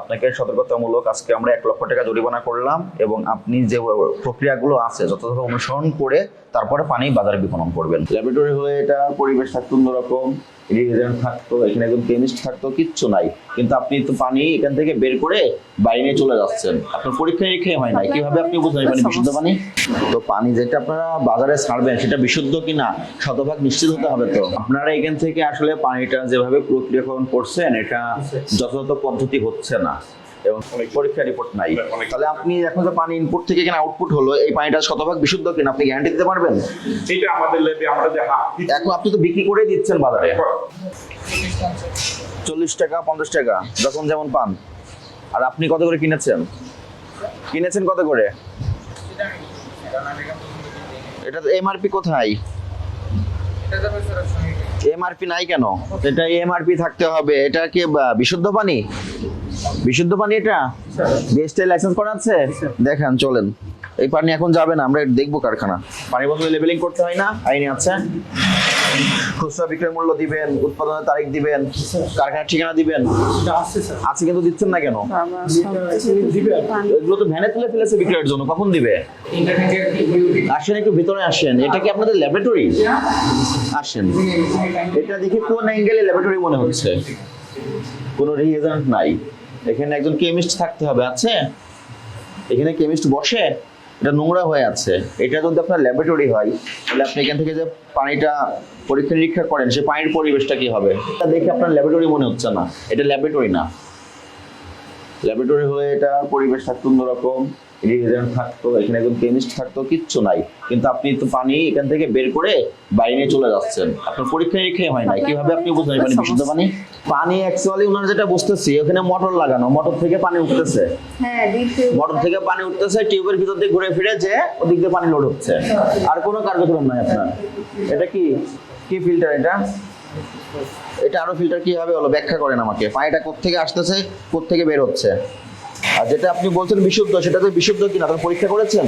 আপনাকে সতর্কতামূলক আজকে আমরা এক লক্ষ টাকা জরিমানা করলাম এবং আপনি যে প্রক্রিয়াগুলো আছে যথাযথ অনুসরণ করে তারপরে পানি বাজারে বিপণন করবেন। ল্যাবরেটরি হলে এটা পরিবেশ থাকতো অন্যরকম রিজেন্ট থাকতো এখানে একজন কেমিস্ট থাকতো কিচ্ছু নাই। কিন্তু আপনি তো পানি এখান থেকে বের করে বাইরে চলে যাচ্ছেন। আপনার পরীক্ষা নিরীক্ষাই হয় নাই। কীভাবে আপনি বুঝবেন পানি বিশুদ্ধ পানি? তো পানি যেটা আপনারা বাজারে ছাড়বেন সেটা বিশুদ্ধ কিনা শতভাগ নিশ্চিত হতে হবে তো। আপনারা এখান থেকে আসলে পানিটা যেভাবে প্রক্রিয়াকরণ করছেন এটা যথাযথ পদ্ধতি হচ্ছে না এবং পরীক্ষা রিপোর্ট নাই। তাহলে আপনি এখন যে পানি ইনপুট থেকে কিনা আউটপুট হলো এই পানিটা শতভাগ বিশুদ্ধ কিনা আপনি গ্যারান্টি দিতে পারবেন? এটা আমাদের লেবে আমরা যে এখন আপনি তো বিক্রি করেই দিচ্ছেন বাজারে। চল্লিশ টাকা পঞ্চাশ টাকা যখন যেমন পান। আর আপনি কত করে কিনেছেন? কিনেছেন কত করে? এটা এমআরপি কোথায়? এমআরপি নাই কেন? এটা এমআরপি থাকতে হবে। এটা কি বিশুদ্ধ পানি? বিশুদ্ধ পানি এটা? বিএসটিআই লাইসেন্স করা আছে? দেখেন, চলেন। এই পানি এখন যাবে না, আমরা দেখব কারখানা। পানি বোতলে লেবেলিং করতে হয় না, আইনি আছে। খুচরা বিক্রয় মূল্য দিবেন, উৎপাদনের তারিখ দিবেন, কারখানার ঠিকানা দিবেন। আছে কিন্তু দিচ্ছেন না কেন? এগুলো তো ভ্যানে তুলে ফেলেছে বিক্রয়ের জন্য, কখন দিবে? আসেন একটু ভিতরে আসেন, এটা কি আপনাদের ল্যাবরেটরি আসেন। এটা দেখে কোন অ্যাঙ্গেলে ল্যাবরেটরি মনে হচ্ছে। কোনো রিয়েজেন্ট নাই। এখানে একজন কেমিস্ট থাকতে হবে, আছে? এখানে কেমিস্ট বসে? এটা নোংরা হয়ে আছে। এটা যদি আপনার ল্যাবরেটরি হয়, তাহলে আপনি এখান থেকে যে পানিটা পরীক্ষা নিরীক্ষা করেন, সে পানির পরিবেশটা কি হবে? এটা দেখে আপনার ল্যাবরেটরি মনে হচ্ছে না। এটা ল্যাবরেটরি না। ল্যাবরেটরি হয়ে এটা পরিবেশ থাকতো অন্যরকম। রিজেন্ট থাকতো এখানে একজন কেমিস্ট থাকতো কিচ্ছু নাই। কিন্তু আপনি তো পানি এখান থেকে বের করে বাইরে নিয়ে চলে যাচ্ছেন। আপনার পরীক্ষা নিরীক্ষাই হয় না কীভাবে আপনি বুঝবেন পানি বিশুদ্ধ পানি? পানি অ্যাকচুয়ালি ওনারা যেটা বুঝতেছি ওখানে মোটর লাগানো। মোটর থেকে পানি উঠতেছে। হ্যাঁ মোটর থেকে পানি উঠতেছে টিউবের ভিতর দিয়ে ঘুরে ফিরে যে ওদিক দিয়ে পানি লোড হচ্ছে। আর কোনো কার্যক্রম নাই আপনার। এটা কি? কি ফিল্টার এটা? এটা আরও ফিল্টার কীভাবে হলো? ব্যাখ্যা করেন আমাকে। পানিটা কোত্থেকে আসতেছে কোত্থেকে বের হচ্ছে? আর যেটা আপনি বলছেন বিশুদ্ধ সেটা তো বিশুদ্ধ কিনা আপনি পরীক্ষা করেছেন?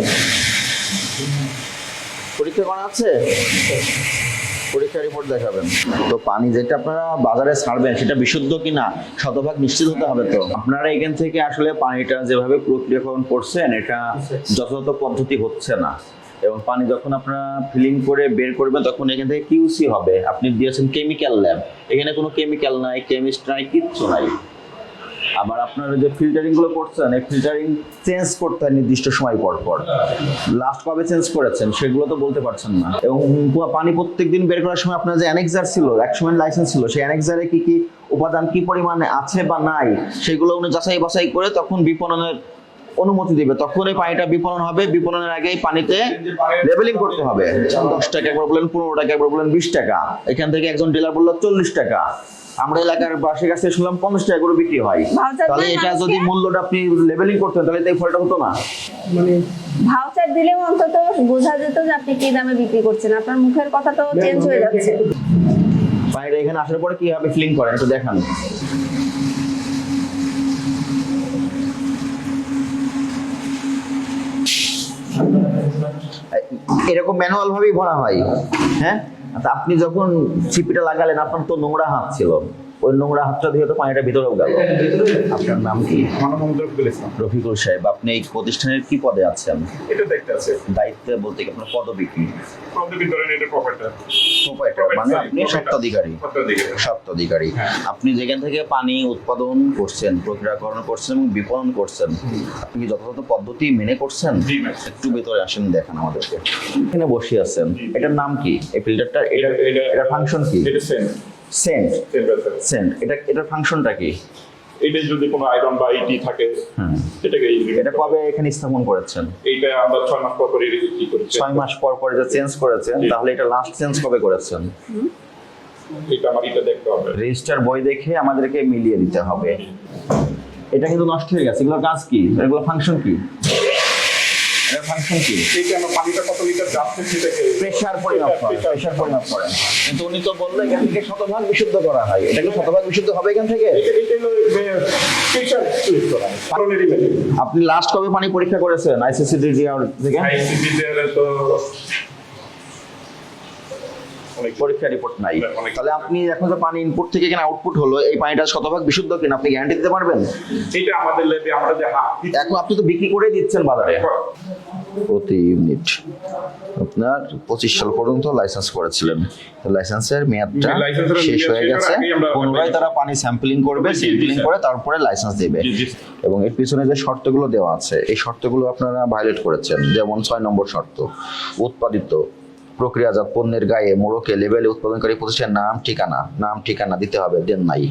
পরীক্ষা করা আছে? পরীক্ষা রিপোর্ট দেখাবেন। তো পানি যেটা আপনারা বাজারে ছাড়বেন, সেটা বিশুদ্ধ কিনা শতভাগ নিশ্চিত হতে হবে তো। আপনারা এখান থেকে আসলে পানিটা যেভাবে প্রক্রিয়াকরণ করছেন, এটা যথাযথ পদ্ধতি হচ্ছে না। এবং পানি যখন আপনারা ফিলিং করে বের করবেন, তখন এখান থেকে কিউসি হবে। আপনি দিয়েছেন কেমিক্যাল ল্যাব এখানে কোনো কেমিক্যাল নাই কেমিস্ট নাই, কিচ্ছু নাই। আবার আপনারা যে ফিল্টারিংগুলো করছেন, এই ফিল্টারিং চেঞ্জ করতে নির্দিষ্ট সময় পর পর। লাস্ট কবে চেঞ্জ করেছেন, সেগুলো তো বলতে পারছেন না। এবং পানি প্রত্যেকদিন বের করার সময় আপনার যে অ্যানেক্সার ছিল এক সময় লাইসেন্স ছিল, সেই অ্যানেক্সারে কি কি উপাদান কি পরিমাণে আছে বা নাই, সেগুলো উনি যাচাই বাছাই করে তখন বিপণনের অনুমতি দিবে। তখন এই পানিটা বিপণন হবে। বিপণনের আগে এই পানিতে লেবেলিং করতে হবে। দশ টাকা একবার বললেন পনেরো টাকা একবার বললেন বিশ টাকা। এখান থেকে একজন ডিলার বলল চল্লিশ টাকা। আমরা এলাকার বাসের কাছে শুনলাম পঞ্চাশ টাকা করে বিক্রি হয়। তাহলে এটা যদি মূল্যটা আপনি লেবেলিং করতেন তাহলে তো এই ফলটা হতো না। মানে ভাউচার দিলেও অন্তত বোঝা যেত যে আপনি কি দামে বিক্রি করছেন। আপনার মুখের কথা তো চেঞ্জ হয়ে যাচ্ছে। পানিটা এখানে আসার পরে কীভাবে ফিলিং করেন একটু দেখান। এরকম ম্যানুয়াল ভাবেই ভরা হয় হ্যাঁ? আপনি যখন ছিপিটা লাগালেন, আপনার তো নোংরা হাত ছিল। ওই নোংরা হাতটা দিয়ে তো পানিটা ভিতরেও গেল। আপনার নাম কি? আমার নাম রফিকুল ইসলাম রফিকুল সাহেব আপনি এই প্রতিষ্ঠানের কি পদে আছেন? এটা দেখতে আছে। দায়িত্বে বলতে কি আপনার পদবী কি? প্রবলেম ধরেন এটা প্রপার্টার মানে আপনি স্বত্বাধিকারী স্বত্বাধিকারী। আপনি যেখান থেকে পানি উৎপাদন করছেন প্রক্রিয়াকরণ করছেন এবং বিপণন করছেন আপনি কি যথাযথ পদ্ধতি মেনে করছেন? একটু ভেতরে আসেন দেখান আমাদেরকে। এখানে বসে আছেন। এটার নাম কি? এই ফিল্টারটা এটা এটা ফাংশন কি? এটা সেন্ট সেন্ট এটা এটার ফাংশনটা কি? এটা যদি কোনো আয়রন বা ইটি থাকে। এটাকে এটা কবে এখানে স্থাপন করেছেন? এইটা আমরা ছয় মাস পর ই করেছি। ছয় মাস পর পর এটা চেঞ্জ করেছেন তাহলে এটা লাস্ট চেঞ্জ কবে করেছেন? এটা আমার এটা দেখতে হবে। রেজিস্টার বই দেখে আমাদেরকে মিলিয়ে দিতে হবে। এটা কিন্তু নষ্ট হয়ে গেছে। এগুলো কাজ কি? এগুলো ফাংশন কি? ফাংশন কি পানিটা কত লিটার যাচ্ছে সেটাকে প্রেসার পরিমাপ করে Pressure- প্রেসার পরিমাপ করেন। কিন্তু উনি তো বলল এখান থেকে শতভাগ বিশুদ্ধ করা হয়। এটা কি শতভাগ বিশুদ্ধ হবে এখান থেকে? করা আপনি লাস্ট কবে পানি পরীক্ষা করেছেন? আইসিসি থেকে? তো পরীক্ষা রিপোর্ট নাই। তাহলে আপনি এখন যে পানি ইনপুট থেকে কিনা আউটপুট হলো এই পানিটা শতভাগ বিশুদ্ধ কিনা আপনি গ্যারান্টি দিতে পারবেন? এটা আমাদের লেবে আমরা যে এখন আপনি তো বিক্রি করে দিচ্ছেন বাজারে। প্রতি ইউনিট আপনার পঁচিশ সাল পর্যন্ত লাইসেন্স করেছিলেন। লাইসেন্সের মেয়াদটা শেষ হয়ে গেছে। পুনরায় তারা পানি স্যাম্পলিং করবে স্যাম্পলিং করে তারপরে লাইসেন্স দেবে। এবং এর পিছনে যে শর্তগুলো দেওয়া আছে এই শর্তগুলো আপনারা ভায়োলেট করেছেন। যেমন ছয় নম্বর শর্ত উৎপাদিত প্রক্রিয়াজাত পণ্যের গায়ে মোড়কে লেবেলে উৎপাদনকারী প্রতিষ্ঠানের নাম ঠিকানা নাম ঠিকানা দিতে হবে দেন নাই।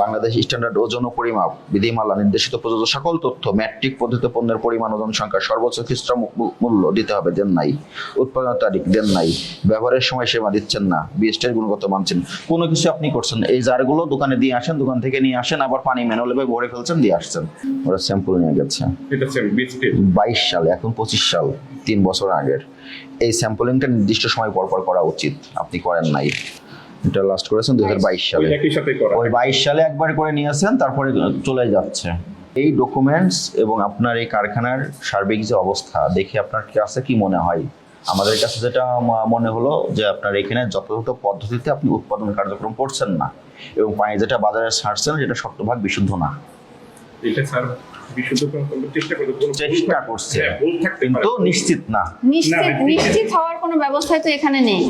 বাংলাদেশ স্ট্যান্ডার্ড ওজন ও পরিমাপ বিধিমালা নির্দেশিত প্রযোজ্য সকল তথ্য ম্যাট্রিক পদ্ধতিতে পণ্যের পরিমাণ ওজন সংখ্যা সর্বোচ্চ খ্রিস্ট মূল্য দিতে হবে দেন নাই। উৎপাদন তারিখ দেন নাই। ব্যবহারের সময় সেবা দিচ্ছেন না বিএসটির গুণগত মানছেন কোনো কিছু আপনি করছেন এই জারগুলো দোকানে দিয়ে আসেন দোকান থেকে নিয়ে আসেন আবার পানি ম্যানুয়ালে ভরে ফেলছেন দিয়ে আসছেন। ওরা স্যাম্পল নিয়ে গেছে। বাইশ সাল এখন পঁচিশ সাল তিন বছর আগের। এই স্যাম্পলিংটা নির্দিষ্ট সময় পর পর করা উচিত। আপনি করেন নাই। এটা লাস্ট করেছেন দু হাজার বাইশ সালে। একই সাথে করা। ওই বাইশ সালে একবার করে নিয়ে আসেন তারপরে চলে যাচ্ছে। এই ডকুমেন্টস এবং আপনার এই কারখানার সার্বিক যে অবস্থা দেখে আপনার কাছে কি মনে হয়? আমাদের কাছে যেটা মনে হলো যে আপনার এখানে যথাযথ পদ্ধতিতে আপনি উৎপাদন কার্যক্রম করছেন না। এবং পানি যেটা বাজারে ছাড়ছেন সেটা শতভাগ বিশুদ্ধ না। এটা স্যার বিশুদ্ধ করার চেষ্টা করতে কোনো চেষ্টা করছে। হ্যাঁ, ভুল থাকতে পারে। কিন্তু নিশ্চিত না। নিশ্চিত না, নিশ্চিত হওয়ার কোনো ব্যবস্থাই তো এখানে নেই।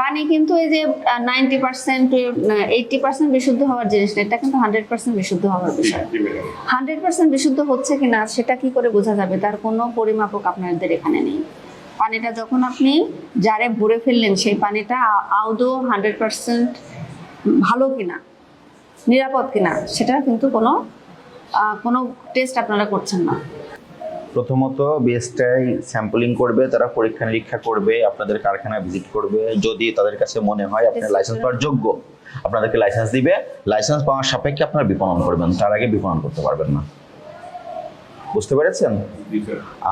পানি কিন্তু এই যে নাইনটি পার্সেন্ট এইটটি পার্সেন্ট বিশুদ্ধ হওয়ার জিনিস না এটা কিন্তু হান্ড্রেড পার্সেন্ট বিশুদ্ধ হওয়ার বিষয়। হান্ড্রেড পার্সেন্ট বিশুদ্ধ হচ্ছে কিনা সেটা কি করে বোঝা যাবে? তার কোনো পরিমাপক আপনাদের এখানে নেই। পানিটা যখন আপনি জারে ভরে ফেললেন সেই পানিটা আদৌ হান্ড্রেড পার্সেন্ট ভালো কিনা নিরাপদ কিনা সেটা কিন্তু কোনো কোনো টেস্ট আপনারা করছেন না? প্রথমত বিএসটাই স্যাম্পলিং করবে তারা পরীক্ষা নিরীক্ষা করবে আপনাদের কারখানা ভিজিট করবে। যদি তাদের কাছে মনে হয় আপনার লাইসেন্স পাওয়ার যোগ্য আপনাদেরকে লাইসেন্স দিবে। লাইসেন্স পাওয়ার সাপেক্ষে আপনারা বিপণন করবেন তার আগে বিপণন করতে পারবেন না। বুঝতে পেরেছেন?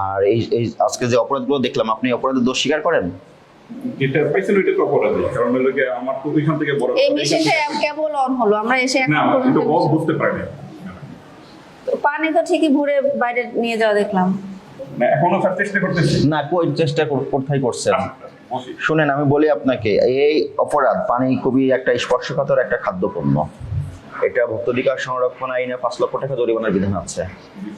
আর এই এই আজকে যে অপরাধগুলো দেখলাম আপনি অপরাধের দোষ স্বীকার করেন? যেটা পাইছেন ওইটা তো অপরাধ কারণ হলো আমার ওইখান থেকে বড় এই মেশিনটা কেবল অন হলো আমরা এসে না এখন বুঝতে পারে পানি তো ঠিকই ভরে বাইরে নিয়ে যাওয়া দেখলাম। না এখনও স্যার চেষ্টা করতেছি। না কই চেষ্টা কর- কোথায় করছেন? শুনেন আমি বলি আপনাকে এই অপরাধ পানি খুবই একটা স্পর্শকাতর একটা খাদ্যপণ্য। এটা ভুক্তাধিকার সংরক্ষণ আইনে পাঁচ লক্ষ টাকা জরিমানার বিধান আছে।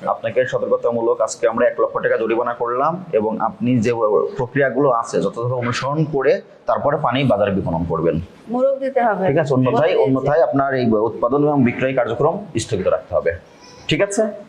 আপনাকে সতর্কতামূলক আজকে আমরা এক লক্ষ টাকা জরিমানা করলাম এবং আপনি যে প্রক্রিয়াগুলো আছে যথাযথ অনুসরণ করে তারপরে পানি বাজারে বিপণন করবেন। মোরগ দিতে হবে। ঠিক আছে অন্যথায় অন্যথায় আপনার এই উৎপাদন এবং বিক্রয় কার্যক্রম স্থগিত রাখতে হবে। ঠিক আছে?